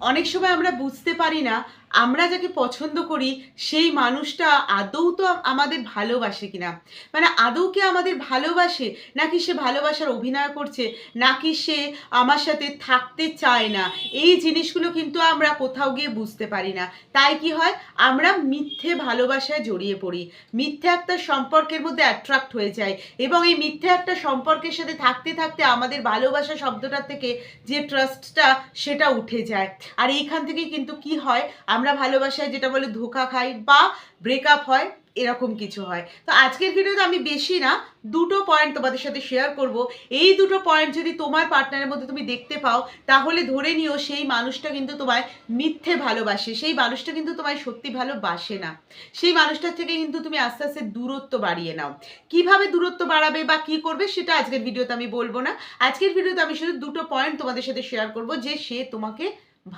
অনেক সময় আমরা বুঝতে পারি না আমরা যাকে পছন্দ করি, সেই মানুষটা আদৌ তো আমাদের ভালোবাসে কিনা? মানে আদৌ কি আমাদের ভালোবাসে? নাকি সে ভালোবাসার অভিনয় করছে? নাকি সে আমার সাথে থাকতে চায় না? এই জিনিসগুলো কিন্তু আমরা কোথাও গিয়ে বুঝতে পারি না। তাই কি হয়? আমরা মিথ্যে ভালোবাসায় জড়িয়ে পড়ি। মিথ্যে একটা সম্পর্কের মধ্যে অ্যাট্রাক্ট হয়ে যায় এবং এই মিথ্যে একটা সম্পর্কের সাথে থাকতে থাকতে আমাদের ভালোবাসা শব্দটা থেকে যে ট্রাস্টটা সেটা উঠে যায়। আর এইখান থেকেই কিন্তু কি হয়? আমরা ভালোবাসায় যেটা বলে ধোকা খাই বা ব্রেকআপ হয়, এরকম কিছু হয়। তো আজকের ভিডিওতে আমি বেশি না, দুটো পয়েন্ট তোমাদের সাথে শেয়ার করব। এই দুটো পয়েন্ট যদি তোমার পার্টনারের মধ্যে তুমি দেখতে পাও, তাহলে ধরে নিও সেই মানুষটা কিন্তু তোমায় মিথ্যে ভালোবাসে, সেই মানুষটা কিন্তু তোমায় সত্যি ভালোবাসে না। সেই মানুষটার থেকে কিন্তু তুমি আস্তে আস্তে দূরত্ব বাড়িয়ে নাও। কীভাবে দূরত্ব বাড়াবে বা কি করবে সেটা আজকের ভিডিওতে আমি বলব না। আজকের ভিডিওতে আমি শুধু দুটো পয়েন্ট তোমাদের সাথে শেয়ার করব যে সে তোমাকে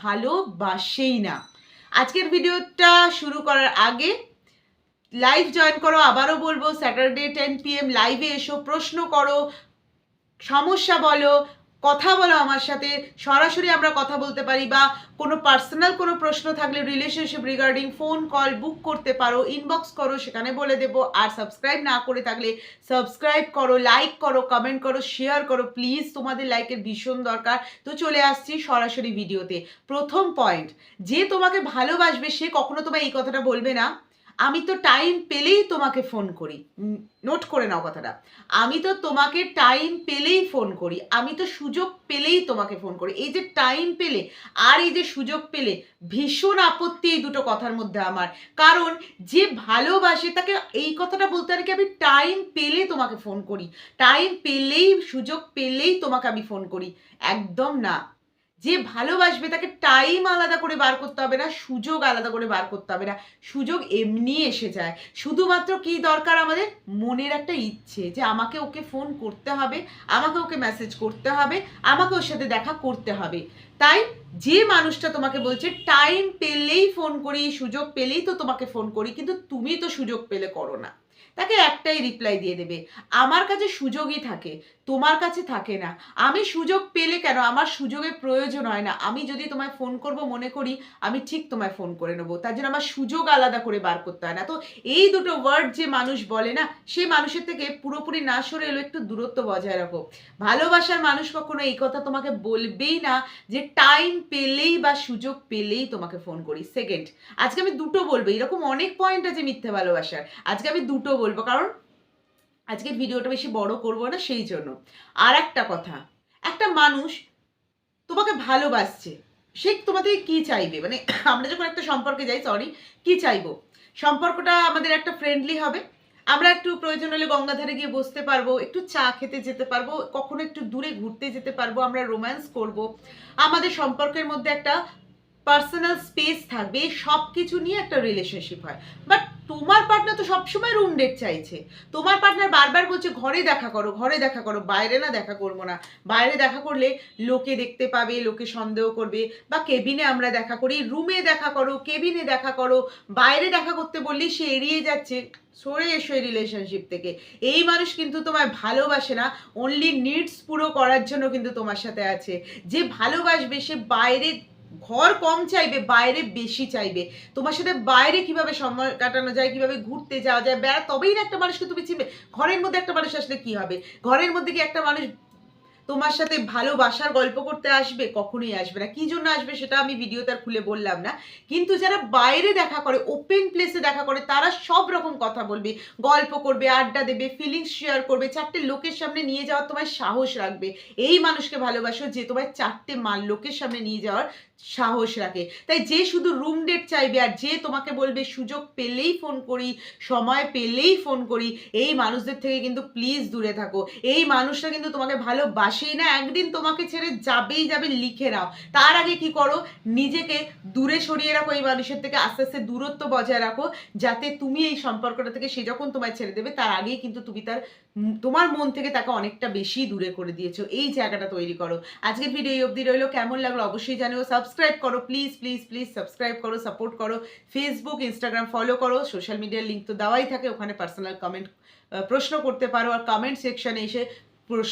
ভালোবাসেই না। আজকের ভিডিওটা শুরু করার আগে লাইভ জয়েন করো, আবারও বলব স্যাটারডে টেন পিএম লাইভে এসো, প্রশ্ন করো, সমস্যা বলো কথা বলো আমার সাথে, সরাসরি আমরা কথা বলতে পারি বা কোনো পার্সোনাল কোনো প্রশ্ন থাকলে relationship regarding phone call book করতে পারো ইনবক্স করো, সেখানে বলে দেবো। আর সাবস্ক্রাইব না করে থাকলে সাবস্ক্রাইব করো লাইক করো কমেন্ট করো শেয়ার করো। প্লিজ তোমাদের লাইকের ভীষণ দরকার। তো চলে আসছি সরাসরি ভিডিওতে প্রথম পয়েন্ট যে তোমাকে ভালোবাসবে, সে কখনো তোমায় এই কথাটা বলবে না। আমি তো টাইম পেলেই তোমাকে ফোন করি। নোট করে নাও কথাটা। আমি তো তোমাকে টাইম পেলেই ফোন করি। আমি তো সুযোগ পেলেই তোমাকে ফোন করি। এই যে টাইম পেলে আর এই যে সুযোগ পেলে ভীষণ আপত্তি এই দুটো কথার মধ্যে আমার। কারণ যে ভালোবাসে তাকে এই কথাটা বলতে পারে কি আমি টাইম পেলে তোমাকে ফোন করি। টাইম পেলেই, সুযোগ পেলেই তোমাকে আমি ফোন করি। একদম না। যে ভালোবাসবে তাকে টাইম আলাদা করে বার করতে হবে না, সুযোগ আলাদা করে বার করতে হবে না। সুযোগ এমনি এসে যায়। শুধুমাত্র কি দরকার আমাদের? মনের একটা ইচ্ছে যে আমাকে ওকে ফোন করতে হবে, আমাকে ওকে মেসেজ করতে হবে, আমাকে ওর সাথে দেখা করতে হবে। তাই যে মানুষটা তোমাকে বলছে টাইম পেলেই ফোন করি, সুযোগ পেলেই তো তোমাকে ফোন করি, কিন্তু তুমি তো সুযোগ পেলে করো না। তাকে একটাই রিপ্লাই দিয়ে দেবে, আমার কাছে সুযোগই থাকে, তোমার কাছে থাকে না। আমি সুযোগ পেলে কেন? আমার সুযোগের প্রয়োজন হয় না। আমি যদি তোমায় ফোন করব, মনে করি আমি ঠিক তোমায় ফোন করে নেব। তার জন্য আমার সুযোগ আলাদা করে বার করতে হয় না। তো এই দুটো ওয়ার্ড যে মানুষ বলে না, সেই মানুষের থেকে পুরোপুরি না সরে এলো একটু দূরত্ব বজায় রাখো। ভালোবাসার মানুষ কখনো এই কথা তোমাকে বলবেই না যে টাইম পেলেই বা সুযোগ পেলেই তোমাকে ফোন করি। সেকেন্ড আজকে আমি দুটো বলব। এরকম অনেক পয়েন্ট আছে মিথ্যে ভালোবাসার। আজকে আমি দুটো বলব, কারণ আজকে ভিডিওটা বেশি বড় করব না, সেই জন্য। আর একটা কথা, একটা মানুষ তোমাকে ভালোবাসছে, সে তোমাদের কি চাইবে? মানে আমরা যখন একটা সম্পর্কে যাই সরি কি চাইব? সম্পর্কটা আমাদের একটা ফ্রেন্ডলি হবে, আমরা একটু প্রয়োজন হলে গঙ্গাধারে গিয়ে বসতে পারব, একটু চা খেতে যেতে পারব, কখনো একটু দূরে ঘুরতে যেতে পারব, আমরা রোম্যান্স করব। আমাদের সম্পর্কের মধ্যে একটা পার্সোনাল স্পেস থাকবে সব কিছু নিয়ে একটা রিলেশনশিপ হয়। বাট তোমার পার্টনার তো সবসময় রুম ডেট চাইছে। তোমার পার্টনার বারবার বলছে, ঘরে দেখা করো, ঘরে দেখা করো, বাইরে না দেখা করব না। বাইরে দেখা করলে লোকে দেখতে পাবে, লোকে সন্দেহ করবে, বা কেবিনে আমরা দেখা করি রুমে দেখা করো কেবিনে দেখা করো, বাইরে দেখা করতে বললেই সে এড়িয়ে যাচ্ছে। সরে এসো এই রিলেশনশিপ থেকে। এই মানুষ কিন্তু তোমায় ভালোবাসে না অনলি নিডস পুরো করার জন্য কিন্তু তোমার সাথে আছে। যে ভালোবাসবে, সে বাইরে ঘর কম চাইবে, বাইরে বেশি চাইবে। তোমার সাথে বাইরে কীভাবে সময় কাটানো যায়, কীভাবে ঘুরতে যাওয়া যায়, বেড়া তবেই না একটা মানুষকে তুমি চিনবে। ঘরের মধ্যে একটা মানুষ আসলে কি হবে? ঘরের মধ্যে কি একটা মানুষ তোমার সাথে ভালোবাসার গল্প করতে আসবে, কখনোই আসবে না। কি জন্য আসবে সেটা আমি ভিডিও তার খুলে বললাম না। কিন্তু যারা বাইরে দেখা করে ওপেন প্লেসে দেখা করে, তারা সব রকম কথা বলবে। গল্প করবে, আড্ডা দেবে ফিলিংস শেয়ার করবে, চারটে লোকের সামনে নিয়ে যাওয়ার তোমার সাহস রাখবে। এই মানুষকে ভালোবাসো যে তোমার চারটে মাল লোকের সামনে নিয়ে যাওয়ার সাহস রাখে। তাই যে শুধু রুম ডেট চাইবে আর যে তোমাকে বলবে, সুযোগ পেলেই ফোন করি, সময় পেলেই ফোন করি, এই মানুষদের থেকে কিন্তু প্লিজ দূরে থাকো। এই মানুষটা কিন্তু তোমাকে ভালোবাসেই না, একদিন তোমাকে ছেড়ে যাবেই যাবে, লিখে নাও। তার আগে কি করো, নিজেকে দূরে সরিয়ে রাখো এই মানুষের থেকে, আস্তে আস্তে দূরত্ব বজায় রাখো, যাতে তুমি এই সম্পর্কটা থেকে সে যখন তোমায় ছেড়ে দেবে, তার আগেই কিন্তু তুমি তার তোমার মন থেকে তাকে অনেকটা বেশি দূরে করে দিয়েছ। এই জায়গাটা তৈরি করো। আজকের ভিডিও এই অবধি রইল। কেমন লাগল অবশ্যই জানিও। সাবস্ক্রাইব করো প্লিজ প্লিজ প্লিজ সাবস্ক্রাইব করো সাপোর্ট করো। ফেসবুক ইনস্টাগ্রাম ফলো করো। সোশ্যাল মিডিয়ার লিঙ্ক তো দেওয়াই থাকে। ওখানে পার্সোনাল কমেন্ট প্রশ্ন করতে পারো। আর কমেন্ট সেকশনে এসে প্রশ্ন